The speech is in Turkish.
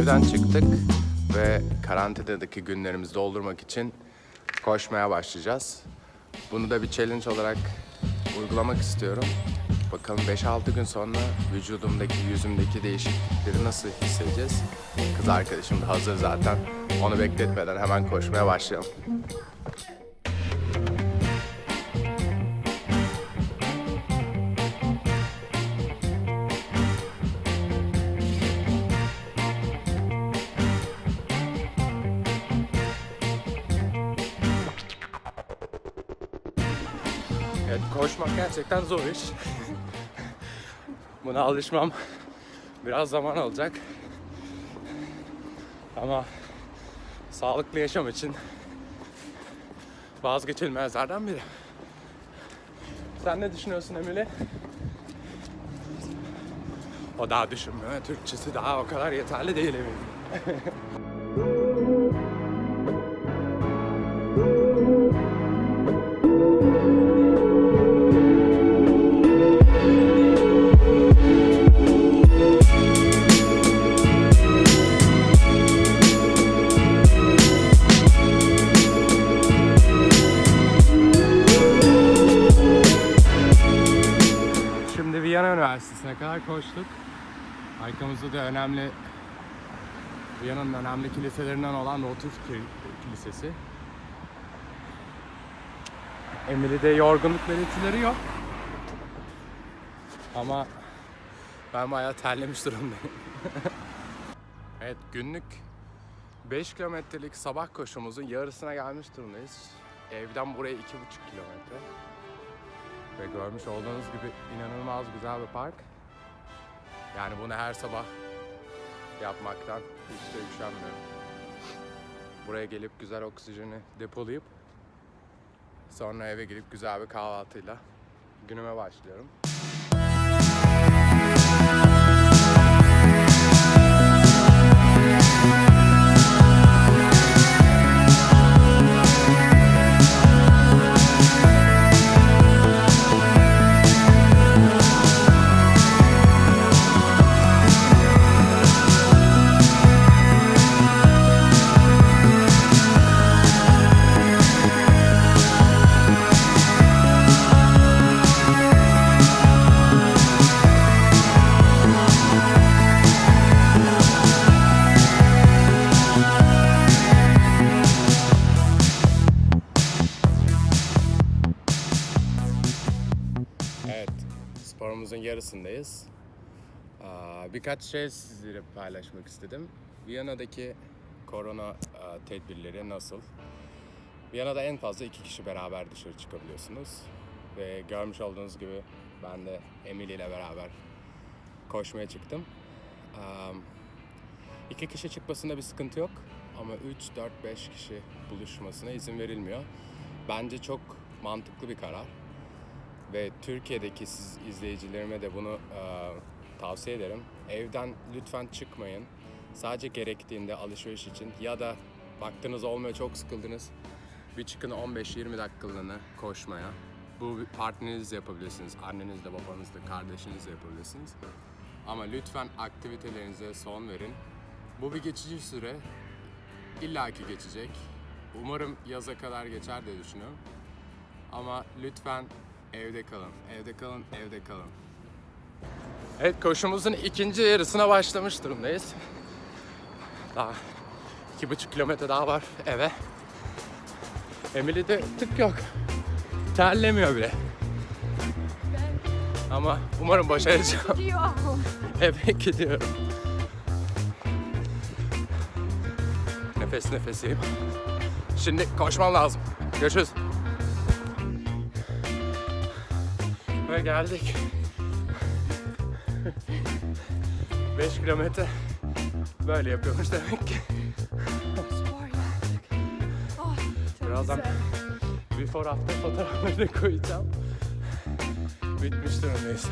evden çıktık ve karantinadaki günlerimizi doldurmak için koşmaya başlayacağız. Bunu da bir challenge olarak uygulamak istiyorum. Bakalım 5-6 gün sonra vücudumdaki, yüzümdeki değişiklikleri nasıl hissedeceğiz? Kız arkadaşım da hazır zaten. Onu bekletmeden hemen koşmaya başlayalım. Evet, koşmak gerçekten zor iş. Buna alışmam biraz zaman alacak. Ama sağlıklı yaşam için vazgeçilmezlerden biri. Sen ne düşünüyorsun Emily? O daha düşünmüyor. Türkçesi daha o kadar yeterli değil eminim. Üniversitesi'ne kadar koştuk. Arkamızda da önemli Viyana'nın önemli kiliselerinden olan Ki- Kilisesi. Emily'de yorgunluk belirtileri yok. Ama ben bayağı terlemiş durumdayım. evet günlük 5 kilometrelik sabah koşumuzun yarısına gelmiş durumdayız. Evden buraya 2,5 kilometre. Ve görmüş olduğunuz gibi inanılmaz güzel bir park. Yani bunu her sabah yapmaktan hiç de üşenmiyorum. Buraya gelip güzel oksijeni depolayıp sonra eve gidip güzel bir kahvaltıyla günüme başlıyorum. Sporumuzun yarısındayız. Birkaç şey sizlere paylaşmak istedim. Viyana'daki korona tedbirleri nasıl? Viyana'da en fazla iki kişi beraber dışarı çıkabiliyorsunuz. Ve görmüş olduğunuz gibi ben de Emily ile beraber koşmaya çıktım. İki kişi çıkmasında bir sıkıntı yok. Ama 3, 4, 5 kişi buluşmasına izin verilmiyor. Bence çok mantıklı bir karar. Ve Türkiye'deki siz izleyicilerime de bunu e, tavsiye ederim. Evden lütfen çıkmayın. Sadece gerektiğinde alışveriş için ya da baktınız olmuyor çok sıkıldınız. Bir çıkın 15-20 dakikalığına koşmaya. Bu partnerinizle yapabilirsiniz. Annenizle, babanızla, kardeşinizle yapabilirsiniz. Ama lütfen aktivitelerinize son verin. Bu bir geçici süre. İllaki geçecek. Umarım yaza kadar geçer diye düşünüyorum. Ama lütfen evde kalın, evde kalın, evde kalın. Evet koşumuzun ikinci yarısına başlamış durumdayız. Daha iki buçuk kilometre daha var eve. Emily'de tık yok. Terlemiyor bile. Ama umarım başaracağım. Eve gidiyorum. Nefes nefeseyim. Şimdi koşmam lazım. Görüşürüz. Ve geldik. 5 kilometre böyle yapıyormuş demek ki. Birazdan before after fotoğrafları koyacağım. Bitmiş durumdayız.